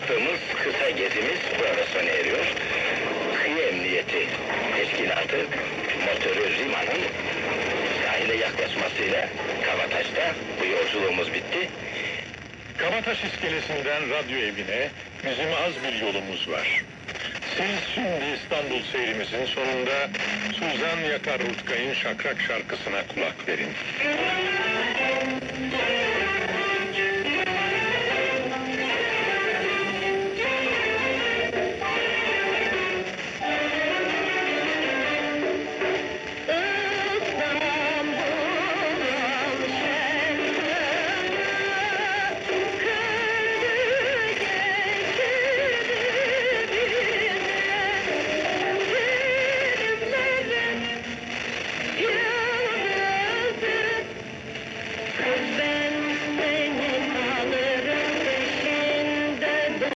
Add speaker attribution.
Speaker 1: yaptığımız kısa gezimiz burada sona eriyor. Kıyı Emniyeti Teşkilatı motorü Rima'nın sahile yaklaşmasıyla Kabataş'ta bu yolculuğumuz bitti.
Speaker 2: Kabataş iskelesinden radyo evine bizim az bir yolumuz var. Siz şimdi İstanbul seyrimizin sonunda Suzan Yakar Rutkay'ın şakrak şarkısına kulak verin.